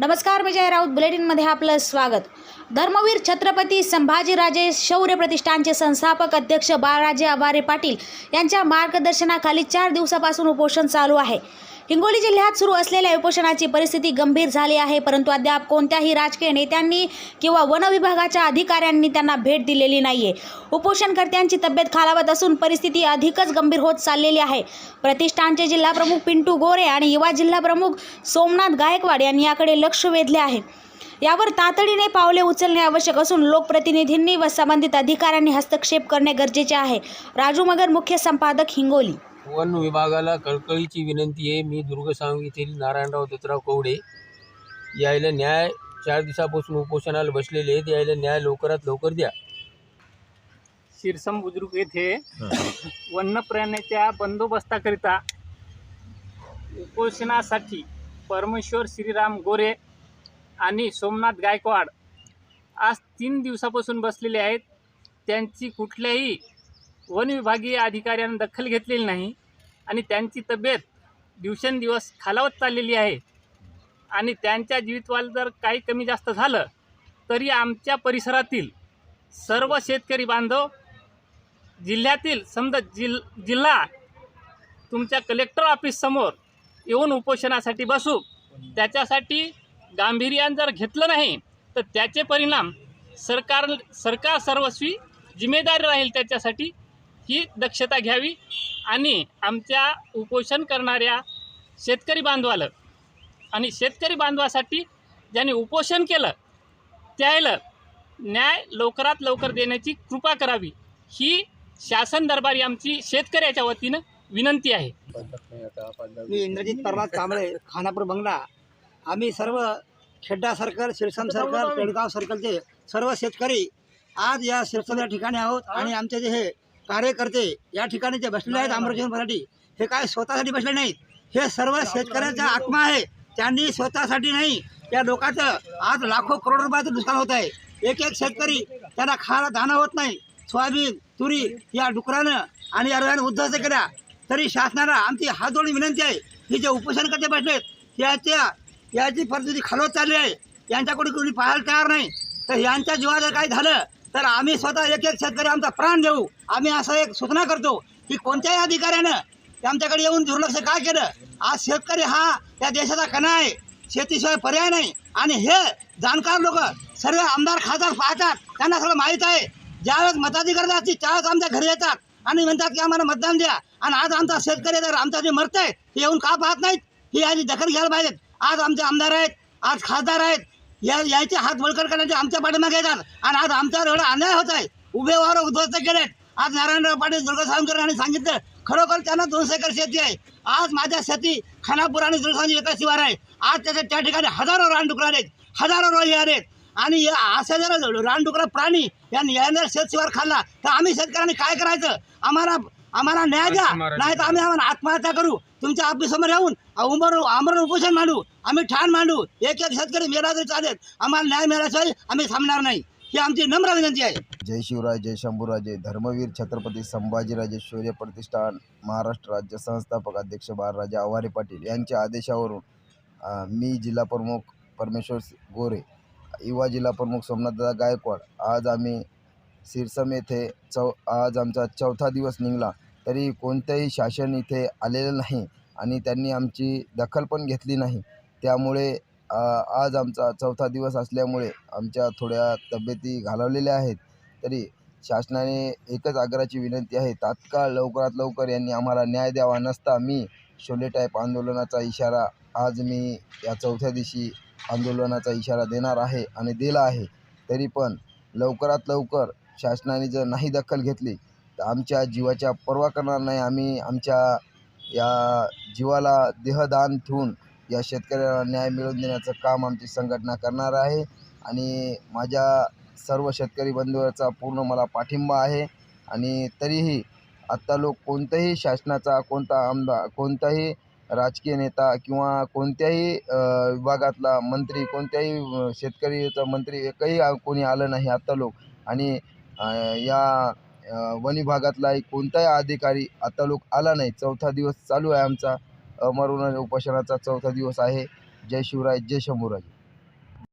नमस्कार विजय राऊत. बुलेटिनमध्ये आपलं स्वागत. धर्मवीर छत्रपती संभाजीराजे शौर्य प्रतिष्ठानचे संस्थापक अध्यक्ष बाळराजे आभारे पाटील यांच्या मार्गदर्शनाखाली चार दिवसापासून उपोषण चालू आहे. हिंगोली जिल्ह्यात सुरू असलेल्या उपोषणाची परिस्थिती गंभीर झाली आहे परंतु अद्याप कोणत्याही राजकीय नेत्यांनी किंवा वन विभागाच्या अधिकाऱ्यांनी त्यांना भेट दिलेली नाहीये. उपोषणकर्त्यांची तब्येत खालावत असून परिस्थिती अधिकच गंभीर होत चाललेली आहे. प्रतिष्ठानचे जिल्हा प्रमुख पिंटू गोरे आणि युवा जिल्हाप्रमुख सोमनाथ गायकवाड यांनी याकडे लक्ष वेधले आहे. यावर तातडीने पावले उचलणे आवश्यक असून लोकप्रतिनिधींनी व संबंधित अधिकाऱ्यांनी हस्तक्षेप करणे गरजेचे आहे. राजू मगर मुख्य संपादक हिंगोली. वन विभागाला कळकळीची विनंती आहे. मी दुर्गसांग येथील नारायणराव दत्तराव कवडे यायला न्याय चार दिवसापासून उपोषणाला बसलेले आहेत. यायला न्याय लवकरात लवकर द्या. शिरसम बुद्रुक येथे वन्य प्राण्याच्या बंदोबस्ताकरिता उपोषणासाठी परमेश्वर श्रीराम गोरे आणि सोमनाथ गायकवाड आज तीन दिवसापासून बसलेले आहेत. त्यांची कुठल्याही वन विभागीय अधिकाऱ्यानं दखल घेतलेली नाही. आणि त्यांची तब्येत दिवसेंदिवस खालावत चाललेली आहे. आणि त्यांच्या जीवितवाल जर काही कमी जास्त झालं तरी आमच्या परिसरातील सर्व शेतकरी बांधव जिल्ह्यातील समजा जिल जिल्हा तुमच्या कलेक्टर ऑफिससमोर येऊन उपोषणासाठी बसू त्याच्यासाठी गांभीर्यानं जर घेतलं नाही तर त्याचे परिणाम सरकार सरकार सर्वस्वी जिम्मेदारी राहील त्याच्यासाठी ही दक्षता घ्यावी आणि आमच्या उपोषण करणाऱ्या शेतकरी बांधवाला आणि शेतकरी बांधवासाठी ज्यांनी उपोषण केलं त्याला न्याय लवकरात लवकर देण्याची कृपा करावी. ही शासन दरबारी आमची शेतकऱ्याच्या वतीनं विनंती आहे. मी इंद्रजित प्रल्हाद कांबळे खानापूर बंगला. आम्ही सर्व खेड्डा सर्कल शिरसम सर्कल पेडगाव सर्कलचे सर्व शेतकरी आज या शिरसम या ठिकाणी आहोत आणि आमचे जे हे कार्यकर्ते या ठिकाणी जे बसलेले आहेत अमरजीवनसाठी हे काय स्वतःसाठी बसले नाहीत? हे सर्व शेतकऱ्यांचा आत्मा आहे. त्यांनी स्वतःसाठी नाही त्या लोकांचं आज लाखो करोड रुपयाचं नुकसान होत आहे. एक एक शेतकरी त्यांना खायला दाणं होत नाही. सोयाबीन तुरी या डुकरानं आणि या रोगाने उद्ध्वस्त केल्या. तरी शासनाला आमची हात जोडून विनंती आहे ही जे उपोषणकर्ते बसलेत याच्या याची परिस्थिती खालवत चालली आहे. यांच्याकडे कोणी पाहायला तयार नाही. तर यांच्या जीवाला जर काही झालं तर आम्ही स्वतः एक एक शेतकरी आमचा प्राण देऊ. आम्ही असं एक सूचना करतो की कोणत्याही अधिकाऱ्यानं आमच्याकडे येऊन दुर्लक्ष का केलं? आज शेतकरी हा या देशाचा कणा आहे. शेतीशिवाय पर्याय नाही. आणि हे जाणकार लोक सर्व आमदार खासदार पाहतात. त्यांना सगळं माहीत आहे. ज्यावेळेस मताधिकार असतील त्यावेळेस आमच्या घरी येतात आणि म्हणतात की आम्हाला मतदान द्या. आणि आज आमचा शेतकरी जर आमचा जे मरतंय ते येऊन का पाहत नाहीत? ही याची दखल घ्यायला पाहिजेत. आज आमचे आमदार आहेत आज खासदार आहेत. या यायचे हात बळकट करण्याचे आमच्या पाठीमागे येतात. आणि आज आमच्यावर एवढा अन्याय होत आहे. उभे वार उद्ध्वस्त केलेत. आज नारायणराव पाटील दुर्गासावकर यांनी सांगितलं खरोखर त्यांना दोनशे एकर शेती आहे. आज माझ्या शेती खानापूर आणि दुर्गासावजी एका शिवार आहे. आज त्याच्या त्या ठिकाणी हजारो रानडुकर आहेत हजारो रोही आहेत आणि या अशा जर रानडुकरा प्राणी यांनी याने शेत शिवार खाल्ला तर आम्ही शेतकऱ्यांनी काय करायचं? आम्हाला आम्हाला न्याय द्या. नाही तर आम्ही आम्हाला आत्महत्या करू. तुमच्या ऑफिससमोर येऊन उमर आमरण उपोषण मांडू. आम्ही ठाण मांडू. एक एक शेतकरी मेला तरी चालेल. आम्हाला न्याय मिळाल्याशिवाय आम्ही थांबणार नाही. ही आमची नम्र विनंती आहे. जय शिवराय जय शंभूराजे. धर्मवीर छत्रपती संभाजीराजे शौर्य प्रतिष्ठान महाराष्ट्र राज्य संस्थापक अध्यक्ष बाळराजे आव्हारे पाटील यांच्या आदेशावरून मी जिल्हा प्रमुख परमेश्वर गोरे युवा जिल्हा प्रमुख सोमनाथदादा गायकवाड आज आम्ही सिरसम येथे चौ आज आमचा चौथा दिवस निघाला. तरी कोणतंही शासन इथे आलेलं नाही आणि त्यांनी आमची दखल पण घेतली नाही. त्यामुळे आज आमचा चौथा दिवस असल्यामुळे आमच्या थोड्या तब्येती घालवलेल्या आहेत. तरी शासनाने एकच आग्रहाची विनंती आहे तात्काळ लवकरात लवकर यांनी आम्हाला न्याय द्यावा नसता मी शोले टाईप आंदोलनाचा इशारा आज मी या चौथ्या दिवशी आंदोलनाचा इशारा देणार आहे आणि दिला आहे. तरी पण लवकरात लवकर शासनाने जर नाही दखल घेतली तर आमच्या जीवाच्या पर्वा करणार नाही. आम्ही आमच्या या जीवाला देहदान ठेवून या शेतकऱ्याला न्याय मिळवून देण्याचं काम आमची संघटना करणार आहे. आणि माझ्या सर्व शेतकरी बंधूचा पूर्ण मला पाठिंबा आहे. आणि तरीही आत्ता लोक कोणत्याही शासनाचा कोणता आमदार कोणताही राजकीय नेता किंवा कोणत्याही विभागातला मंत्री कोणत्याही शेतकरीचा मंत्री एकही कोणी आलं नाही आत्ता लोक. आणि या अ, वन विभागातला एक कोणताही अधिकारी आता लोक आला नाही. चौथा दिवस चालू आहे आमचा. अमरून उपोषणाचा चौथा दिवस आहे. जय शिवराय जय शंभूराज.